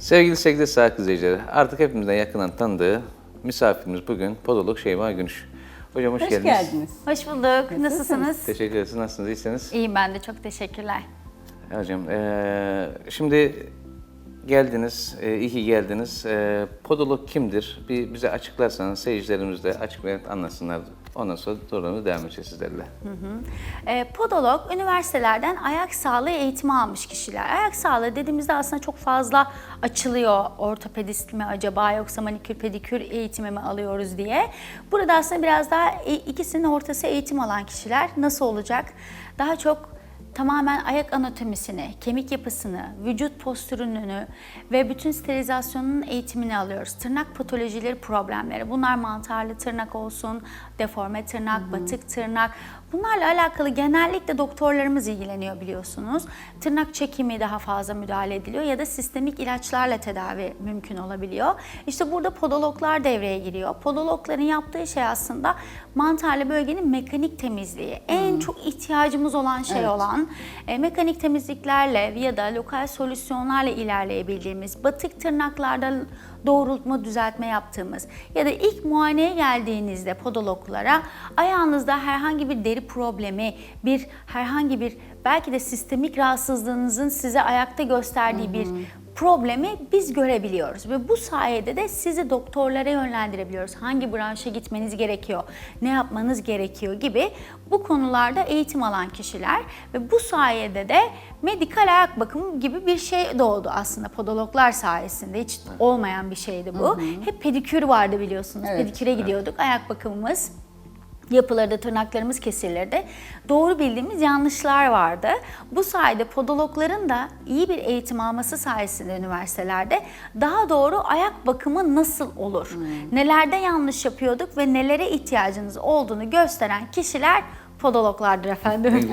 Sevgili sevgili sağlık izleyicileri, artık hepimizden yakından tanıdığı misafirimiz bugün podolog Şeyma Günüş. Hocam hoş, Hoş geldiniz. geldiniz. Hoş bulduk. Nasılsınız? Teşekkür ederiz. Nasılsınız? İyisiniz? İyiyim ben de çok teşekkürler. Hocam, eee, şimdi geldiniz, eee, iyi ki geldiniz. Eee podolog kimdir? Bir bize açıklarsanız seyircilerimiz de açık ve net anlasınlar. Ondan sonra programı devam edeceğiz sizlerle. E, podolog üniversitelerden ayak sağlığı eğitimi almış kişiler. Ayak sağlığı dediğimizde aslında çok fazla açılıyor. Ortopedist mi acaba yoksa manikür pedikür eğitimi mi alıyoruz diye. Burada aslında biraz daha ikisinin ortası eğitim alan kişiler nasıl olacak? Daha çok tamamen ayak anatomisini, kemik yapısını, vücut postürünü ve bütün sterilizasyonun eğitimini alıyoruz. Tırnak patolojileri, problemleri. Bunlar mantarlı tırnak olsun, deforme tırnak, batık tırnak. Bunlarla alakalı genellikle doktorlarımız ilgileniyor biliyorsunuz. Tırnak çekimi daha fazla müdahale ediliyor ya da sistemik ilaçlarla tedavi mümkün olabiliyor. İşte burada podologlar devreye giriyor. Podologların yaptığı şey aslında mantarlı bölgenin mekanik temizliği. En çok ihtiyacımız olan şey Evet. olan e, mekanik temizliklerle ya da lokal solüsyonlarla ilerleyebildiğimiz, batık tırnaklarda doğrultma, düzeltme yaptığımız ya da ilk muayeneye geldiğinizde podologlara ayağınızda herhangi bir deri problemi, bir herhangi bir belki de sistemik rahatsızlığınızın size ayakta gösterdiği bir problemi biz görebiliyoruz ve bu sayede de sizi doktorlara yönlendirebiliyoruz. Hangi branşa gitmeniz gerekiyor, ne yapmanız gerekiyor gibi bu konularda eğitim alan kişiler ve bu sayede de medikal ayak bakımı gibi bir şey doğdu aslında podologlar sayesinde. Hiç olmayan bir şeydi bu. Hep pedikür vardı biliyorsunuz. Evet. Pediküre gidiyorduk. Ayak bakımımız yapılırdı, tırnaklarımız kesilirdi. Doğru bildiğimiz yanlışlar vardı. Bu sayede podologların da iyi bir eğitim alması sayesinde üniversitelerde daha doğru ayak bakımı nasıl olur? Nelerde yanlış yapıyorduk ve nelere ihtiyacınız olduğunu gösteren kişiler podologlardır efendim.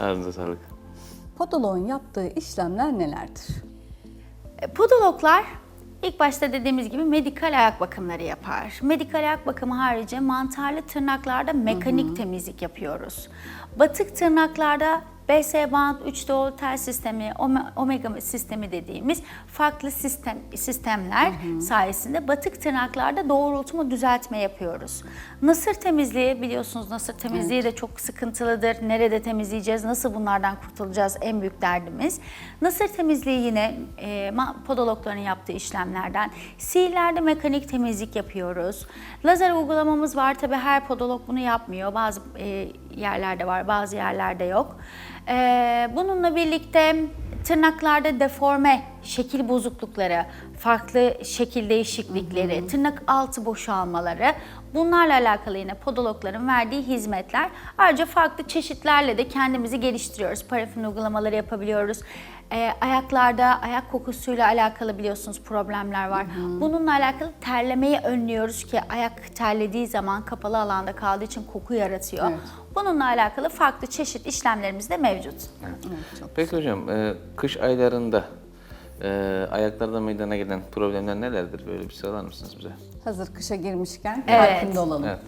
Ağzınıza sağlık. Podoloğun yaptığı işlemler nelerdir? Podologlar ilk başta dediğimiz gibi medikal ayak bakımları yapar. Medikal ayak bakımı harici mantarlı tırnaklarda mekanik temizlik yapıyoruz. Batık tırnaklarda BS band, 3 doğru tel sistemi, ome- omega sistemi dediğimiz farklı sistem sistemler sayesinde batık tırnaklarda doğrultma düzeltme yapıyoruz. Nasır temizliği biliyorsunuz nasır temizliği de çok sıkıntılıdır. Nerede temizleyeceğiz, nasıl bunlardan kurtulacağız en büyük derdimiz. Nasır temizliği yine e, podologların yaptığı işlemlerden. Sihirlerde mekanik temizlik yapıyoruz. Lazer uygulamamız var tabi her podolog bunu yapmıyor. Bazı e, yerlerde var, bazı yerlerde yok. E, bununla birlikte tırnaklarda deforme, şekil bozuklukları, farklı şekil değişiklikleri, tırnak altı boşalmaları bunlarla alakalı yine podologların verdiği hizmetler. Ayrıca farklı çeşitlerle de kendimizi geliştiriyoruz. Parafin uygulamaları yapabiliyoruz. Ee, ayaklarda ayak kokusuyla alakalı biliyorsunuz problemler var. Bununla alakalı terlemeyi önlüyoruz ki ayak terlediği zaman kapalı alanda kaldığı için koku yaratıyor. Evet. Bununla alakalı farklı çeşit işlemlerimiz de mevcut. Peki hocam, e, kış aylarında e, ayaklarda meydana gelen problemler nelerdir? Böyle bir sıralar mısınız bize? Hazır kışa girmişken Evet. farkında olalım. Evet.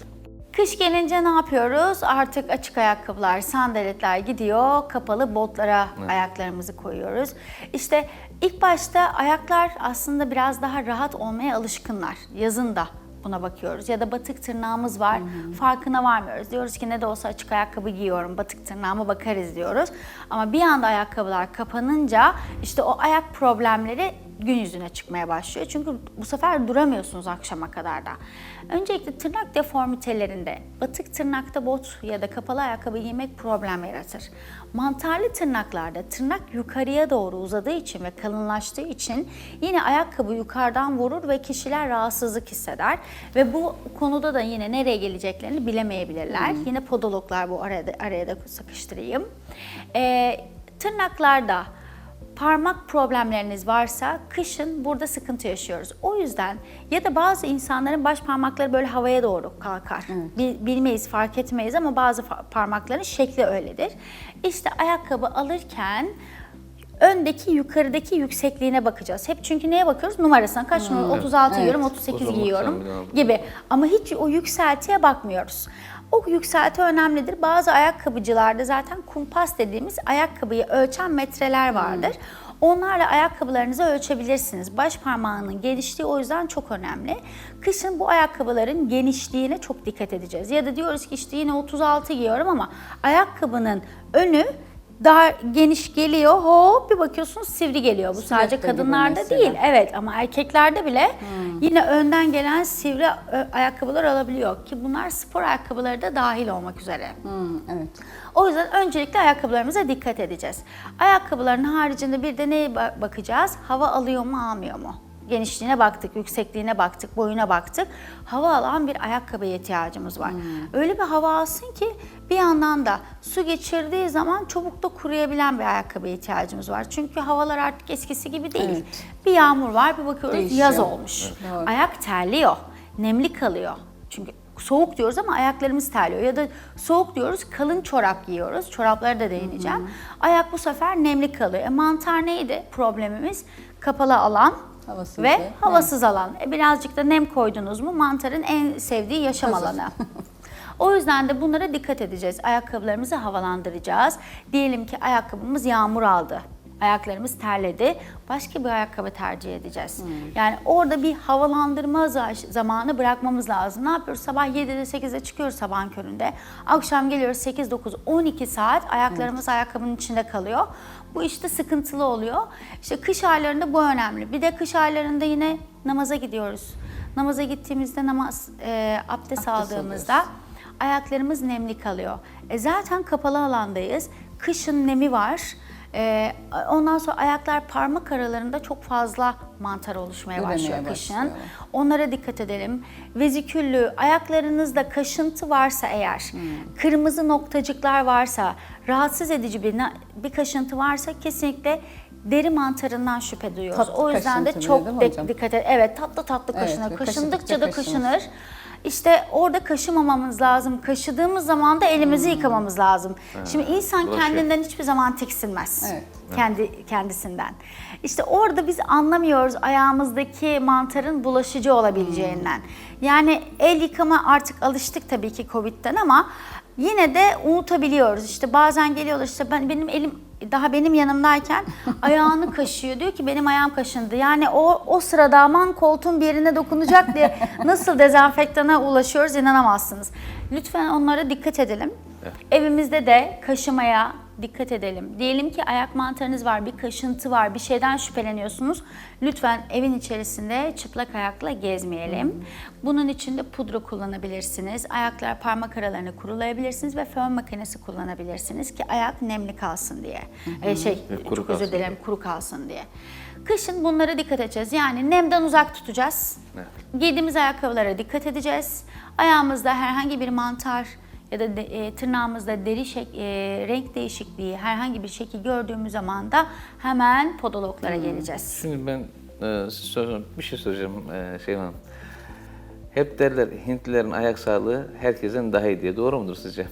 Kış gelince ne yapıyoruz? Artık açık ayakkabılar, sandaletler gidiyor, kapalı botlara ayaklarımızı koyuyoruz. İşte ilk başta ayaklar aslında biraz daha rahat olmaya alışkınlar. Yazın da buna bakıyoruz. Ya da batık tırnağımız var, farkına varmıyoruz. Diyoruz ki ne de olsa açık ayakkabı giyiyorum, batık tırnağıma bakarız diyoruz. Ama bir anda ayakkabılar kapanınca işte o ayak problemleri gün yüzüne çıkmaya başlıyor. Çünkü bu sefer duramıyorsunuz akşama kadar da. Öncelikle tırnak deformitelerinde batık tırnakta bot ya da kapalı ayakkabı giymek problem yaratır. Mantarlı tırnaklarda tırnak yukarıya doğru uzadığı için ve kalınlaştığı için yine ayakkabı yukarıdan vurur ve kişiler rahatsızlık hisseder. Ve bu konuda da yine nereye geleceklerini bilemeyebilirler. Yine podologlar bu araya da, araya da sıkıştırayım. Ee, tırnaklarda parmak problemleriniz varsa kışın burada sıkıntı yaşıyoruz. O yüzden ya da bazı insanların baş parmakları böyle havaya doğru kalkar. Bil- Bilmeyiz, fark etmeyiz ama bazı parmakların şekli öyledir. İşte ayakkabı alırken öndeki yukarıdaki yüksekliğine bakacağız. Hep çünkü neye bakıyoruz? Numarasına. Kaç numara? 36 Evet. giyiyorum, 38 Uzunluk giyiyorum gibi. Ama hiç o yükseltiye bakmıyoruz. O yükselti önemlidir. Bazı ayakkabıcılarda zaten kumpas dediğimiz ayakkabıyı ölçen metreler vardır. Onlarla ayakkabılarınızı ölçebilirsiniz. Baş parmağının genişliği o yüzden çok önemli. Kışın bu ayakkabıların genişliğine çok dikkat edeceğiz. Ya da diyoruz ki işte yine 36 giyiyorum ama ayakkabının önü dar geniş geliyor hop bir bakıyorsunuz sivri geliyor. Bu sadece Stiletto gibi kadınlarda değil. Evet ama erkeklerde bile yine önden gelen sivri ayakkabılar alabiliyor ki bunlar spor ayakkabıları da dahil olmak üzere. Hmm, evet. O yüzden öncelikle ayakkabılarımıza dikkat edeceğiz. Ayakkabıların haricinde bir de neye ba- bakacağız? Hava alıyor mu almıyor mu? Genişliğine baktık, yüksekliğine baktık, boyuna baktık. Hava alan bir ayakkabıya ihtiyacımız var. Öyle bir hava alsın ki bir yandan da su geçirdiği zaman çabuk da kuruyabilen bir ayakkabıya ihtiyacımız var. Çünkü havalar artık eskisi gibi değil. Evet. Bir yağmur var, bir bakıyoruz Değişiyor. yaz olmuş. Doğru. Ayak terliyor, nemli kalıyor. Çünkü soğuk diyoruz ama ayaklarımız terliyor. Ya da soğuk diyoruz, kalın çorap giyiyoruz. Çoraplara da değineceğim. Ayak bu sefer nemli kalıyor. E, mantar neydi problemimiz? Kapalı alan Havasız ve havasız alan. E, birazcık da nem koydunuz mu mantarın en sevdiği yaşam Hazır. alanı. O yüzden de bunlara dikkat edeceğiz. Ayakkabılarımızı havalandıracağız. Diyelim ki ayakkabımız yağmur aldı. Ayaklarımız terledi. Başka bir ayakkabı tercih edeceğiz. Yani orada bir havalandırma za- zamanı bırakmamız lazım. Ne yapıyoruz? Sabah 7'de 8'de çıkıyoruz sabahın köründe. Akşam geliyoruz 8, 9, 12 saat ayaklarımız ayakkabının içinde kalıyor. Bu işte sıkıntılı oluyor. İşte kış aylarında bu önemli. Bir de kış aylarında yine namaza gidiyoruz. Namaza gittiğimizde namaz, e, abdest, aldığımızda ayaklarımız nemli kalıyor. E zaten kapalı alandayız. Kışın nemi var. E, ondan sonra ayaklar parmak aralarında çok fazla mantar oluşmaya Üremeye başlıyor kışın. başlıyorlar. Onlara dikkat edelim. Veziküllü, ayaklarınızda kaşıntı varsa eğer, Hmm. kırmızı noktacıklar varsa, rahatsız edici bir, bir kaşıntı varsa kesinlikle deri mantarından şüphe duyuyoruz. Tatlı o yüzden de çok hocam? dikkat et. Evet tatlı tatlı Evet, kaşınır. ve Kaşındıkça kaşıdıkça da kaşınır. İşte orada kaşımamamız lazım. Kaşıdığımız zaman da elimizi yıkamamız lazım. Şimdi insan bulaşıyor. kendinden hiçbir zaman tiksinmez. Evet. Kendi kendisinden. İşte orada biz anlamıyoruz ayağımızdaki mantarın bulaşıcı olabileceğinden. Yani el yıkama artık alıştık tabii ki Covid'den ama yine de unutabiliyoruz. İşte bazen geliyorlar işte ben benim elim daha benim yanımdayken ayağını kaşıyor. Diyor ki benim ayağım kaşındı. Yani o o sırada aman koltuğun bir yerine dokunacak diye nasıl dezenfektana ulaşıyoruz inanamazsınız. Lütfen onlara dikkat edelim. Evimizde de kaşımaya dikkat edelim. Diyelim ki ayak mantarınız var, bir kaşıntı var, bir şeyden şüpheleniyorsunuz. Lütfen evin içerisinde çıplak ayakla gezmeyelim. Bunun için de pudra kullanabilirsiniz. Ayaklar parmak aralarını kurulayabilirsiniz ve fön makinesi kullanabilirsiniz ki ayak nemli kalsın diye. Ee, şey, Ve kuru çok özür kalsın dilerim, kuru kalsın diye. Kışın bunlara dikkat edeceğiz. Yani nemden uzak tutacağız. Evet. Giydiğimiz ayakkabılara dikkat edeceğiz. Ayağımızda herhangi bir mantar ya da de, e, tırnağımızda deri şek, e, renk değişikliği, herhangi bir şekil gördüğümüz zaman da hemen podologlara geleceğiz. Şimdi ben e, soracağım, bir şey soracağım e, Şeyma Hanım. Hep derler Hintlilerin ayak sağlığı herkesten daha iyi diye. Doğru mudur sizce?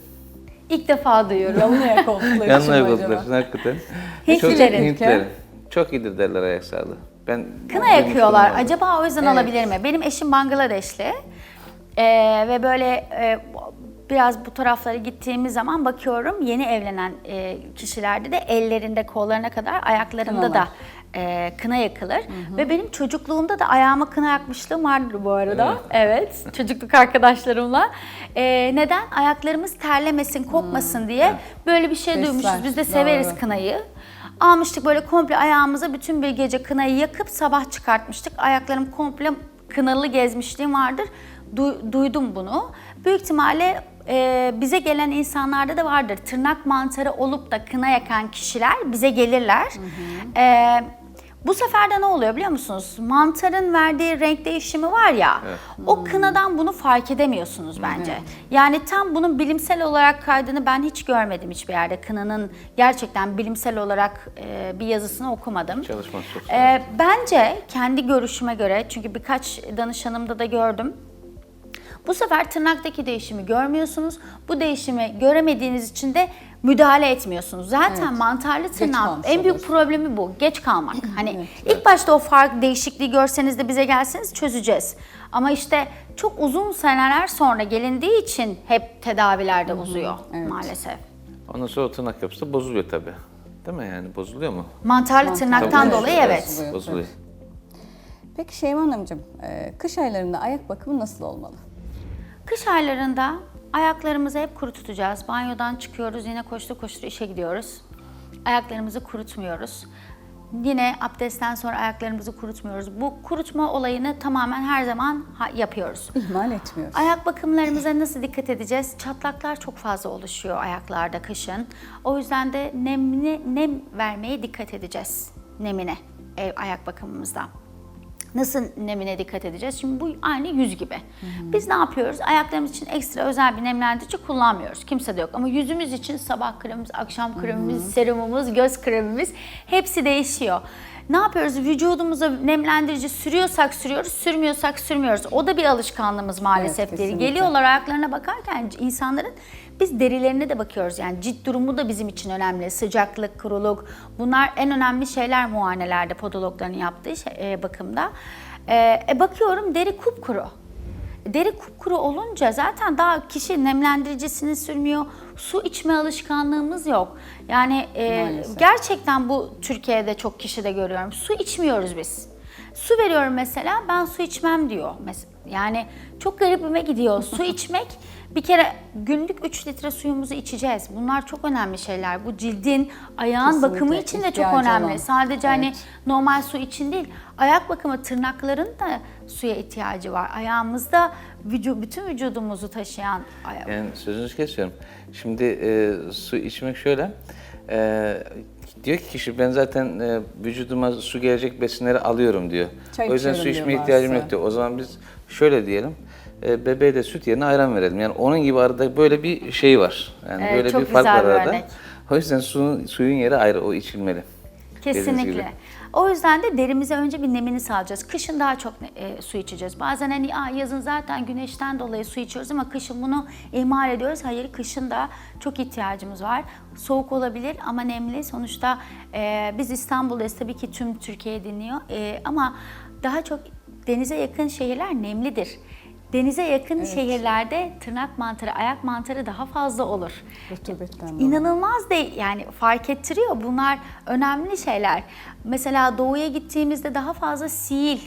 İlk defa duyuyorum. Yanlı ayak oldukları için Yanına yapılır hakikaten. Hintlilerin. Çok, Hintlilerin. Çok iyidir derler ayak sağlığı. Ben Kına yakıyorlar. Acaba o yüzden Evet. olabilir mi? Benim eşim Bangladeşli. Ee, ve böyle e, biraz bu taraflara gittiğimiz zaman bakıyorum yeni evlenen e, kişilerde de ellerinde kollarına kadar ayaklarında da Kınalar. e, kına yakılır. Ve benim çocukluğumda da ayağıma kına yakmışlığım vardır bu arada. Evet. çocukluk arkadaşlarımla. E, neden? Ayaklarımız terlemesin, kokmasın diye böyle bir şey Besler, duymuşuz. Biz de severiz doğru. kınayı. Almıştık böyle komple ayağımıza bütün bir gece kınayı yakıp sabah çıkartmıştık. Ayaklarım komple kınalı gezmişliğim vardır. Du- duydum bunu. Büyük ihtimalle e, bize gelen insanlarda da vardır. Tırnak mantarı olup da kına yakan kişiler bize gelirler. E, bu sefer de ne oluyor biliyor musunuz? Mantarın verdiği renk değişimi var ya, o kınadan bunu fark edemiyorsunuz bence. Yani tam bunun bilimsel olarak kaydını ben hiç görmedim hiçbir yerde. Kınanın gerçekten bilimsel olarak e, bir yazısını okumadım. Çalışması çok E, bence kendi görüşüme göre, çünkü birkaç danışanımda da gördüm. Bu sefer tırnaktaki değişimi görmüyorsunuz. Bu değişimi göremediğiniz için de müdahale etmiyorsunuz. Zaten Evet. mantarlı tırnağın en büyük problemi bu. Geç kalmak. Hani ilk başta o fark değişikliği görseniz de bize gelseniz çözeceğiz. Ama işte çok uzun seneler sonra gelindiği için hep tedavilerde uzuyor evet. maalesef. Ondan sonra o tırnak yapısı da bozuluyor tabii. Değil mi yani bozuluyor mu? Mantarlı tırnaktan evet, dolayı evet. bozuluyor. Bozuluyor. Peki Şeyma Hanımcığım, e, kış aylarında ayak bakımı nasıl olmalı? Kış aylarında ayaklarımızı hep kuru tutacağız. Banyodan çıkıyoruz, yine koştu koştu işe gidiyoruz. Ayaklarımızı kurutmuyoruz. Yine abdestten sonra ayaklarımızı kurutmuyoruz. Bu kurutma olayını tamamen her zaman yapıyoruz. İhmal etmiyoruz. Ayak bakımlarımıza nasıl dikkat edeceğiz? Çatlaklar çok fazla oluşuyor ayaklarda kışın. O yüzden de nemini, nem vermeye dikkat edeceğiz. Nemine e, ayak bakımımızda. Nasıl nemine dikkat edeceğiz? Şimdi bu aynı yüz gibi. Biz ne yapıyoruz? Ayaklarımız için ekstra özel bir nemlendirici kullanmıyoruz. Kimse de yok. Ama yüzümüz için sabah kremimiz, akşam kremimiz, serumumuz, göz kremimiz hepsi değişiyor. Ne yapıyoruz? Vücudumuza nemlendirici sürüyorsak sürüyoruz, sürmüyorsak sürmüyoruz. O da bir alışkanlığımız maalesef Evet, değil. Geliyorlar ayaklarına bakarken insanların biz derilerine de bakıyoruz. Yani cilt durumu da bizim için önemli. Sıcaklık, kuruluk bunlar en önemli şeyler muayenelerde podologların yaptığı şey, e, bakımda. E, e, bakıyorum deri kupkuru. Deri kupkuru olunca zaten daha kişi nemlendiricisini sürmüyor. Su içme alışkanlığımız yok. Yani e, Maalesef. gerçekten bu Türkiye'de çok kişide görüyorum. Su içmiyoruz biz. Su veriyorum mesela ben su içmem diyor. Mes- Yani çok garibime gidiyor. Su içmek bir kere günlük 3 litre suyumuzu içeceğiz. Bunlar çok önemli şeyler. Bu cildin, ayağın Kesinlikle bakımı için de çok ihtiyacı önemli. olan. Sadece hani Evet. normal su için değil. Ayak bakımı tırnakların da suya ihtiyacı var. Ayağımızda vücu, bütün vücudumuzu taşıyan aya- Yani sözünüzü kesiyorum. Şimdi e, su içmek şöyle. e, diyor ki kişi ben zaten e, vücuduma su gelecek besinleri alıyorum diyor. Çay o yüzden su diyor içmeye ihtiyacım bazısı. yok diyor. O zaman biz şöyle diyelim. E, bebeğe de süt yerine ayran verelim. Yani onun gibi arada böyle bir şey var. Yani Evet, böyle çok bir fark güzel var bir arada. örnek. O yüzden suyun, suyun yeri ayrı, o içilmeli. Kesinlikle. O yüzden de derimize önce bir nemini sağlayacağız. Kışın daha çok e, su içeceğiz. Bazen hani Aa, yazın zaten güneşten dolayı su içiyoruz ama kışın bunu ihmal ediyoruz. Hayır kışın da çok ihtiyacımız var. Soğuk olabilir ama nemli. Sonuçta e, biz İstanbul'dayız tabii ki tüm Türkiye dinliyor. E, ama daha çok denize yakın şehirler nemlidir. Denize yakın şehirlerde tırnak mantarı, ayak mantarı daha fazla olur. Rutubetten dolayı. İnanılmaz değil yani fark ettiriyor. Bunlar önemli şeyler. Mesela doğuya gittiğimizde daha fazla sil,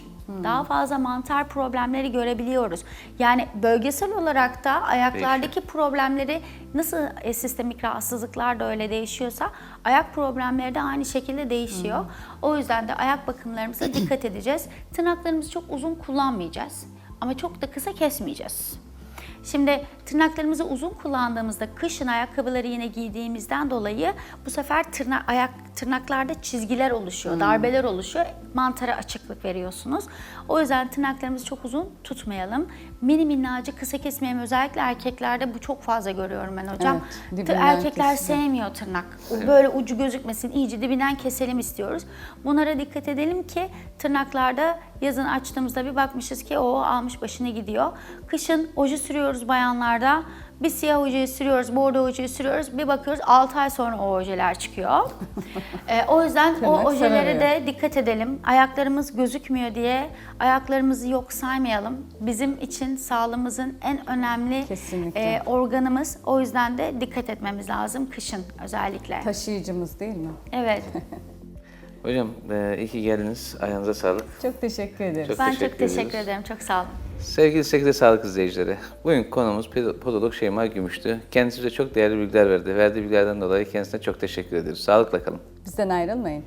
daha fazla mantar problemleri görebiliyoruz. Yani bölgesel olarak da ayaklardaki problemleri nasıl e, sistemik rahatsızlıklar da öyle değişiyorsa ayak problemleri de aynı şekilde değişiyor. O yüzden de ayak bakımlarımıza dikkat edeceğiz. Tırnaklarımızı çok uzun kullanmayacağız ama çok da kısa kesmeyeceğiz. Şimdi tırnaklarımızı uzun kullandığımızda kışın ayakkabıları yine giydiğimizden dolayı bu sefer tırnak ayak tırnaklarda çizgiler oluşuyor, darbeler oluşuyor. Mantara açıklık veriyorsunuz. O yüzden tırnaklarımızı çok uzun tutmayalım. Mini minnacık kısa kesmeyelim. Özellikle erkeklerde bu çok fazla görüyorum ben hocam. Evet, Erkekler kesilir. sevmiyor tırnak. Böyle ucu gözükmesin, iyice dibinden keselim istiyoruz. Bunlara dikkat edelim ki tırnaklarda yazın açtığımızda bir bakmışız ki o almış başını gidiyor. Kışın oje sürüyoruz bayanlarda. Bir siyah ojeyi sürüyoruz, bordo ojeyi sürüyoruz. Bir bakıyoruz 6 ay sonra o ojeler çıkıyor. Ee, o yüzden o ojelere de dikkat edelim. Ayaklarımız gözükmüyor diye ayaklarımızı yok saymayalım. Bizim için sağlığımızın en önemli Kesinlikle. e, organımız. O yüzden de dikkat etmemiz lazım kışın özellikle. Taşıyıcımız değil mi? Evet. Hocam e, iyi ki geldiniz. Ayağınıza sağlık. Çok teşekkür ederiz. Çok ben teşekkür çok teşekkür ediyoruz. ederim. Çok sağ olun. Sevgili 8'de sağlık izleyicileri, bugün konumuz pedo- podolog Şeyma Gümüş'tü. Kendisi bize çok değerli bilgiler verdi. Verdiği bilgilerden dolayı kendisine çok teşekkür ederiz. Sağlıkla kalın. Bizden ayrılmayın.